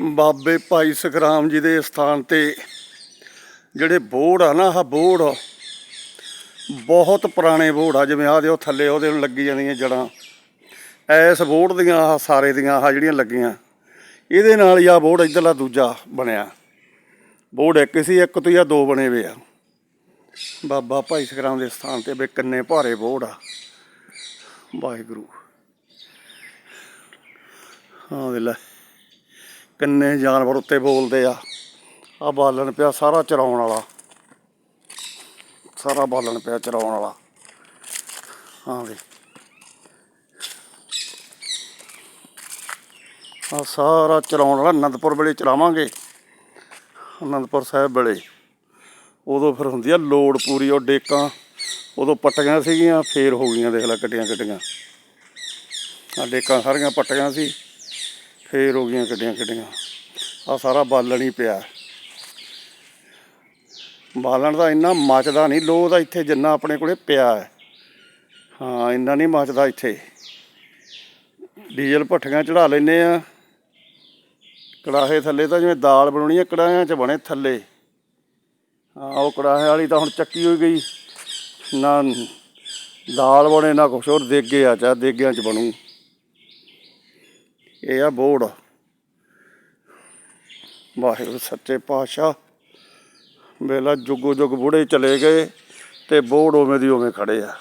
ਬਾਬੇ ਭਾਈ ਸੁਖਰਾਮ ਜੀ ਦੇ ਸਥਾਨ ਤੇ ਜਿਹੜੇ ਬੋੜ ਆ ਨਾ, ਆਹ ਬੋੜ, ਬਹੁਤ ਪੁਰਾਣੇ ਬੋੜ ਆ, ਜਿਵੇਂ ਆਹ ਦੇ ਉਹ ਥੱਲੇ ਉਹਦੇ ਨੂੰ ਲੱਗੀ ਜਾਂਦੀਆਂ ਜੜਾਂ। ਐਸ ਬੋੜ ਦੀਆਂ, ਆਹ ਸਾਰੇ ਦੀਆਂ, ਆਹ ਜਿਹੜੀਆਂ ਲੱਗੀਆਂ। ਇਹਦੇ ਨਾਲ ਹੀ ਆ ਬੋੜ ਇੱਧਰਲਾ ਦੂਜਾ ਬਣਿਆ। ਬੋੜ ਇੱਕ ਸੀ, ਇੱਕ ਤੋਂ ਜਾਂ ਦੋ ਬਣੇ ਹੋਏ ਆ। ਬਾਬਾ ਭਾਈ ਸੁਖਰਾਮ ਦੇ ਸਥਾਨ ਤੇ ਵੀ ਕਿੰਨੇ ਭਾਰੇ ਬੋੜ ਆ। ਵਾਹਿਗੁਰੂ। ਹਾਂ ਦੇ ਲੈ। ਕਿੰਨੇ ਜਾਨਵਰ ਉੱਤੇ ਬੋਲਦੇ ਆ। ਆ ਬਾਲਣ ਪਿਆ ਸਾਰਾ ਚਰਾਉਣ ਵਾਲਾ। ਸਾਰਾ ਬਾਲਣ ਪਿਆ ਚਰਾਉਣ ਵਾਲਾ। ਹਾਂ ਦੇ ਆ ਸਾਰਾ ਚਲਾਉਣ ਵਾਲਾ, ਅਨੰਦਪੁਰ ਵੇਲੇ ਚਲਾਵਾਂਗੇ ਅਨੰਦਪੁਰ ਸਾਹਿਬ ਵੇਲੇ। ਉਦੋਂ ਫਿਰ ਹੁੰਦੀ ਆ ਲੋੜ ਪੂਰੀ, ਉਹ ਡੇਕਾਂ ਉਦੋਂ ਪੱਟੀਆਂ ਸੀਗੀਆਂ, ਫੇਰ ਹੋ ਗਈਆਂ ਦੇਖ ਲੈ ਕੱਟੀਆਂ ਕੱਟੀਆਂ ਆ ਡੇਕਾਂ ਸਾਰੀਆਂ ਪੱਟੀਆਂ ਸੀ। ਫੇਰ ਹੋ ਗਈਆਂ ਕੱਟੀਆਂ ਕੱਟੀਆਂ ਆ ਸਾਰਾ ਬਾਲਣ ਹੀ ਪਿਆ। ਬਾਲਣ ਦਾ ਇੰਨਾ ਮੱਚਦਾ ਨਹੀਂ ਲੋ ਦਾ ਇੱਥੇ ਜਿੰਨਾ ਆਪਣੇ ਕੋਲੇ ਪਿਆ ਹੈ। ਹਾਂ, ਇੰਨਾ ਨਹੀਂ ਮੱਚਦਾ ਇੱਥੇ। ਡੀਜ਼ਲ ਭੱਠੀਆਂ ਚੜਾ ਲੈਨੇ ਆ ਕੜਾਹੇ ਥੱਲੇ ਤਾਂ ਜਿਵੇਂ ਦਾਲ ਬਣਾਉਣੀ ਆ ਕੜਾਹਿਆਂ 'ਚ ਬਣੇ ਥੱਲੇ। ਹਾਂ, ਉਹ ਕੜਾਹੇ ਵਾਲੀ ਤਾਂ ਹੁਣ ਚੱਕੀ ਹੋਈ ਗਈ। ਨਾ, ਦਾਲ ਬਣੇ, ਨਾ ਕੁਛ ਹੋਰ ਦੇਗੇ ਆ ਚਾ ਦੇਗਿਆਂ 'ਚ ਬਣੂ। ਇਹ ਆ ਬੋੜ। ਵਾਹਿਗੁਰੂ, ਸੱਚੇ ਪਾਤਸ਼ਾਹ। ਵੇਲਾ ਜੁਗੋ ਜੁਗ ਬੁੜੇ ਚਲੇ ਗਏ ਤੇ ਬੋੜ ਉਵੇਂ ਦੀ ਉਵੇਂ ਖੜੇ ਆ।